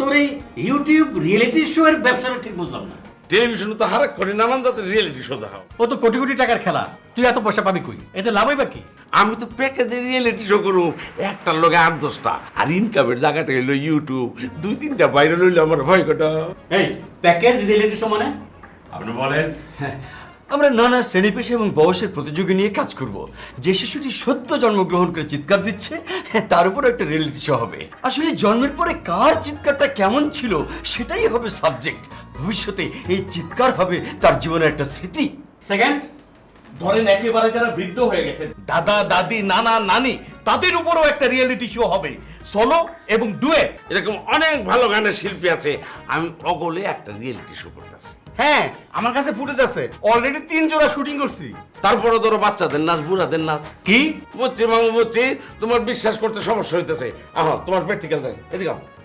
তোর এই YouTube reality show এর ব্যবসাটা ঠিক বুঝলাম না। টেলিভিশনে তো হারাক করে নানান জাতের রিয়েলিটি শো দেখাও। ও তো কোটি কোটি টাকার খেলা। তুই এত পয়সা পাবি কই? এতে লাভই বা কি? আমি তো প্যাকেজে রিয়েলিটি শো করু। একটার লগে আট দশটা। আর ইনকামের জায়গাটা হইল ইউটিউব দুই তিনটা বাইরে লইলে আমার ভয় কটা? এই প্যাকেজ রিয়েলিটি শো মানে? আপনি বলেন। হ্যাঁ, আমরা নানা শ্রেণি পেশা এবং বয়সের প্রতিযোগী নিয়ে কাজ করব। যে শিশুটি সত্য জন্মগ্রহণ করে চিৎকার দিচ্ছে হ্যাঁ, তার উপর একটা রিয়েলিটি শো হবে। আসলে জন্মের পরে কার চিৎকারটা কেমন ছিল সেটাই হবে সাবজেক্ট ভবিষ্যতে এই চিৎকার হবে তার জীবনের একটা স্মৃতি। সেকেন্ড ধরেন একেবারে যারা বৃদ্ধ হয়ে গেছে দাদা দাদি নানা নানি তাদের উপরও একটা রিয়েলিটি শো হবে। সোলো এবং ডুয়েট এরকম অনেক ভালো গানের শিল্পী আছে। আমি অগলে একটা রিয়েলিটি শো করতেছি হ্যাঁ আমার কাছে ফুটেজ আছে। অলরেডি তিন জোড়া শুটিং করছি। তারপরে ধরো বাচ্চাদের নাচ বুড়াদের নাচ। কি? বুঝছি, মামু, বুঝছি। তোমার বিশ্বাস করতে সমস্যা হইতেছে। আহ, তোমার প্র্যাকটিক্যাল দেন এদিকে।